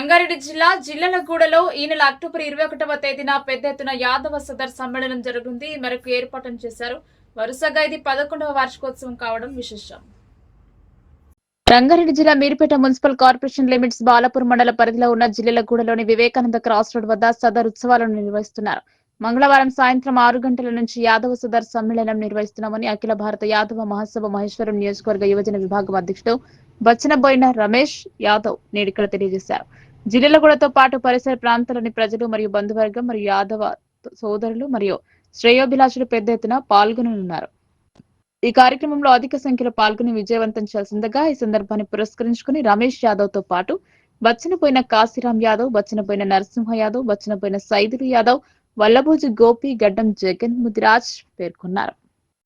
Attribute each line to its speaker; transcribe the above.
Speaker 1: రంగారెడ్డి జిల్లా జిల్లలగూడలో ఈ నెల అక్టోబర్ ఇరవై ఒకటవ తేదీన పెద్ద ఎత్తున యాదవ సదర్ సమ్మేళనం జరుగుతుంది ఈ మేరకు ఏర్పాటు చేశారు. వరుసగా ఇది పదకొండవ వార్షికోత్సవం కావడం విశేషం. రంగారెడ్డి జిల్లా Meerpet municipal corporation limits Balapur మండల పరిధిలో ఉన్న జిల్లలగూడలోని వివేకానంద క్రాస్ రోడ్ వద్ద సదర్ ఉత్సవాలను నిర్వహిస్తున్నారు. మంగళవారం సాయంత్రం ఆరు గంటల నుంచి యాదవ సదర్ సమ్మేళనం నిర్వహిస్తున్నామని అఖిల భారత యాదవ మహాసభ మహేశ్వరం నియోజకవర్గ యువజన విభాగం అధ్యక్షుడు బచ్చనబోయిన రమేష్ యాదవ్ నేడు ఇక్కడ తెలియజేశారు. జిల్లెలగూడతో పాటు పరిసర ప్రాంతాల్లోని ప్రజలు మరియు బంధువర్గం మరియు యాదవ సోదరులు మరియు శ్రేయోభిలాషులు పెద్ద ఎత్తున పాల్గొననున్నారు. ఈ కార్యక్రమంలో అధిక సంఖ్యలో పాల్గొని విజయవంతం చేసిందగా ఈ సందర్భాన్ని పురస్కరించుకుని రమేష్ యాదవ్తో పాటు బచ్చనపోయిన కాశీరాం యాదవ్ బచ్చనపోయిన నరసింహ యాదవ్ బచ్చనపోయిన సైదులు యాదవ్ వల్లభోజు గోపి గడ్డం జగన్ ముదిరాజ్ పేర్కొన్నారు.